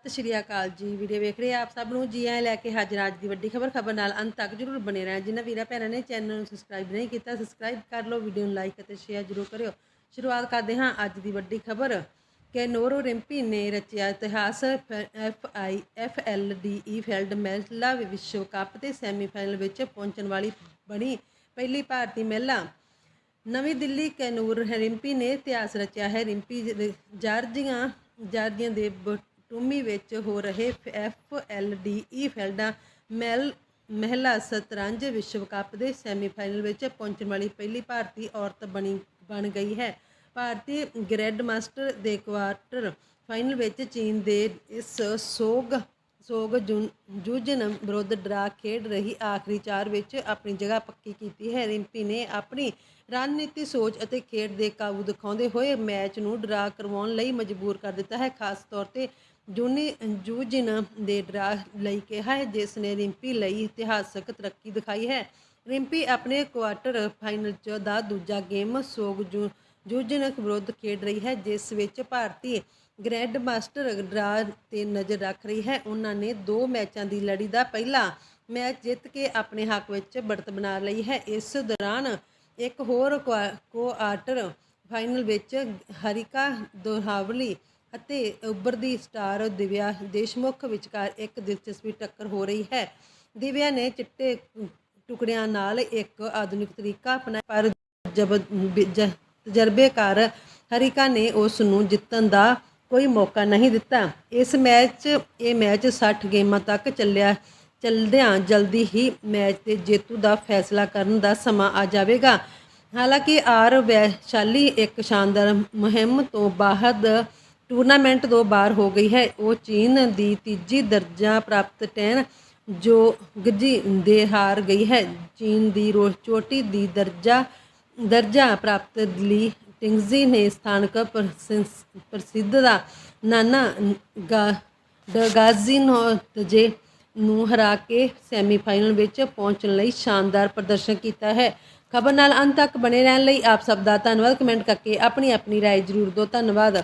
ਸਤਿ ਸ਼੍ਰੀ ਅਕਾਲ ਜੀ। ਵੀਡੀਓ ਵੇਖ ਰਹੇ ਆਪ ਸਭ ਨੂੰ। ਜੀ ਆਇਆਂ ਲੈ ਕੇ ਹਾਜ਼ਰ ਹਾਂ ਅੱਜ ਦੀ ਵੱਡੀ ਖਬਰ ਖਬਰ ਨਾਲ ਅੰਤ ਤੱਕ ਜਰੂਰ ਬਣੇ ਰਹਿਣਾ। ਜਿਨ੍ਹਾਂ ਵੀਰਾਂ ਭੈਣਾਂ ਨੇ ਚੈਨਲ ਨੂੰ ਸਬਸਕ੍ਰਾਈਬ ਨਹੀਂ ਕੀਤਾ ਸਬਸਕ੍ਰਾਈਬ ਕਰ ਲਓ, ਵੀਡੀਓ ਨੂੰ ਲਾਈਕ ਅਤੇ ਸ਼ੇਅਰ ਜਰੂਰ ਕਰਿਓ। ਸ਼ੁਰੂਆਤ ਕਰਦੇ ਹਾਂ ਅੱਜ ਦੀ ਵੱਡੀ ਖਬਰ। ਕਿ ਨੋਰੋ ਰਿੰਪੀ ਨੇ ਰਚਿਆ ਇਤਿਹਾਸ F I F L D E field ਮਹਿਲਾ ਵਿਸ਼ਵ ਕੱਪ ਦੇ ਸੈਮੀਫਾਈਨਲ ਵਿੱਚ ਪਹੁੰਚਣ ਵਾਲੀ ਬਣੀ ਪਹਿਲੀ ਭਾਰਤੀ ਮਹਿਲਾ। ਨਵੀਂ ਦਿੱਲੀ ਕੈਨੂਰ ਰਿੰਪੀ ਨੇ ਇਤਿਹਾਸ ਰਚਿਆ ਹੈ। ਰਿੰਪੀ ਜਾਰਜੀਆਂ ਜਾਰਜੀਆਂ ਦੇ ਬਟੂਮੀ ਵਿੱਚ ਹੋ ਰਹੇ ਐਫ ਐਲ ਡੀ ਈ ਫੀਲਡਾਂ ਮੈਲ, ਮਹਿਲਾ ਸ਼ਤਰੰਜ ਵਿਸ਼ਵ ਕੱਪ ਦੇ ਸੈਮੀਫਾਈਨਲ ਵਿੱਚ ਪਹੁੰਚਣ ਵਾਲੀ ਪਹਿਲੀ ਭਾਰਤੀ ਔਰਤ ਬਣੀ, ਬਣ ਗਈ ਹੈ। ਭਾਰਤੀ ਗ੍ਰੈਂਡ ਮਾਸਟਰ ਦੇ ਕੁਆਰਟਰ ਫਾਈਨਲ ਵਿੱਚ ਚੀਨ ਦੇ ਇਸ ਸੋਗ ਸੋਗ ਜੂਜਨ ਵਿਰੁੱਧ ਡਰਾ ਖੇਡ ਰਹੀ ਆਖਰੀ ਚਾਰ ਵਿੱਚ ਆਪਣੀ ਜਗ੍ਹਾ ਪੱਕੀ ਕੀਤੀ ਹੈ। ਰਿੰਪੀ ਨੇ ਆਪਣੀ ਰਣਨੀਤੀ ਸੋਚ ਅਤੇ ਖੇਡ ਦੇ ਕਾਬੂ ਦਿਖਾਉਂਦੇ ਹੋਏ ਮੈਚ ਨੂੰ ਡਰਾ ਕਰਵਾਉਣ ਲਈ ਮਜਬੂਰ ਕਰ ਦਿੱਤਾ ਹੈ। ਖਾਸ ਤੌਰ ਤੇ ਜੂਨੀ ਜੂਜਨ ਦੇ ਡਰਾ ਲਈ ਕਿਹਾ ਹੈ, ਜਿਸ ਨੇ ਰਿੰਪੀ ਲਈ ਇਤਿਹਾਸਕ ਤਰੱਕੀ ਦਿਖਾਈ ਹੈ। ਰਿੰਪੀ ਆਪਣੇ ਕੁਆਰਟਰ ਫਾਈਨਲ ਚ ਦਾ ਦੂਜਾ ਗੇਮ ਸੋਗ ਜੂ ਵਿਰੁੱਧ ਖੇਡ ਰਹੀ ਹੈ, ਜਿਸ ਵਿੱਚ ਭਾਰਤੀ ਗ੍ਰੈਂਡ ਮਾਸਟਰ ਡਰਾ ਤੇ ਨਜ਼ਰ ਰੱਖ ਰਹੀ ਹੈ। ਉਹਨਾਂ ਨੇ ਦੋ ਮੈਚਾਂ ਦੀ ਲੜੀ ਦਾ ਪਹਿਲਾ ਮੈਚ ਜਿੱਤ ਕੇ ਆਪਣੇ ਹੱਕ ਵਿੱਚ ਬੜਤ ਬਣਾ ਲਈ ਹੈ। ਇਸ ਦੌਰਾਨ ਇੱਕ ਹੋਰ ਕੁਆਰਟਰ ਫਾਈਨਲ ਵਿੱਚ ਹਰਿਕਾ ਦੋਹਾਵਲੀ ਅਤੇ ਉੱਭਰਦੀ ਸਟਾਰ ਦਿਵਿਆ ਦੇਸ਼ਮੁਖ ਵਿਚਕਾਰ ਇੱਕ ਦਿਲਚਸਪੀ ਟੱਕਰ ਹੋ ਰਹੀ ਹੈ। ਦਿਵਿਆ ਨੇ ਚਿੱਟੇ ਟੁਕੜਿਆਂ ਨਾਲ ਇੱਕ ਆਧੁਨਿਕ ਤਰੀਕਾ ਅਪਣਾਇਆ, ਪਰ ਜਬ ਜ- ਤਜਰਬੇਕਾਰ ਹਰਿਕਾ ਨੇ ਉਸ ਨੂੰ ਜਿੱਤਣ ਦਾ ਕੋਈ ਮੌਕਾ ਨਹੀਂ ਦਿੱਤਾ। ਇਸ ਮੈਚ, ਇਹ ਮੈਚ 60 ਗੇਮਾਂ ਤੱਕ ਚੱਲਿਆ, ਚਲਦਿਆਂ ਜਲਦੀ ਹੀ ਮੈਚ ਦੇ ਜੇਤੂ ਦਾ ਫੈਸਲਾ ਕਰਨ ਦਾ ਸਮਾਂ ਆ ਜਾਵੇਗਾ। ਹਾਲਾਂਕਿ ਆਰ ਵੈਸ਼ਾਲੀ ਇੱਕ ਸ਼ਾਨਦਾਰ ਮੁਹਿੰਮ ਤੋਂ ਬਾਅਦ ਟੂਰਨਾਮੈਂਟ ਤੋਂ ਬਾਹਰ ਹੋ ਗਈ ਹੈ ਉਹ ਚੀਨ ਦੀ ਤੀਜੀ ਦਰਜਾ ਪ੍ਰਾਪਤ ਟੈਨ ਜੋ ਗਜੀ ਦੇ ਹਾਰ ਗਈ ਹੈ ਚੀਨ ਦੀ ਰੋ- ਚੋਟੀ ਦੀ ਦਰਜਾ ਦਰਜਾ ਪ੍ਰਾਪਤ ਲਈ ਟਿੰਗਜ਼ੀ ਨੇ ਸਥਾਨਕ ਪ੍ਰਸਿੰਸ- ਪ੍ਰਸਿੱਧ ਦਾ ਨਾਨਾ ਗਾ ਡਗਾਜ਼ੀਨੋਤਜੇ ਨੂੰ ਹਰਾ ਕੇ ਸੈਮੀਫਾਈਨਲ ਵਿੱਚ ਪਹੁੰਚਣ ਲਈ ਸ਼ਾਨਦਾਰ ਪ੍ਰਦਰਸ਼ਨ ਕੀਤਾ ਹੈ ਖਬਰ ਨਾਲ ਅੰਤ ਤੱਕ ਬਣੇ ਰਹਿਣ ਲਈ ਆਪ ਸਭ ਦਾ ਧੰਨਵਾਦ ਕਮੈਂਟ ਕਰਕੇ ਆਪਣੀ ਆਪਣੀ رائے ਜ਼ਰੂਰ ਦਿਓ ਧੰਨਵਾਦ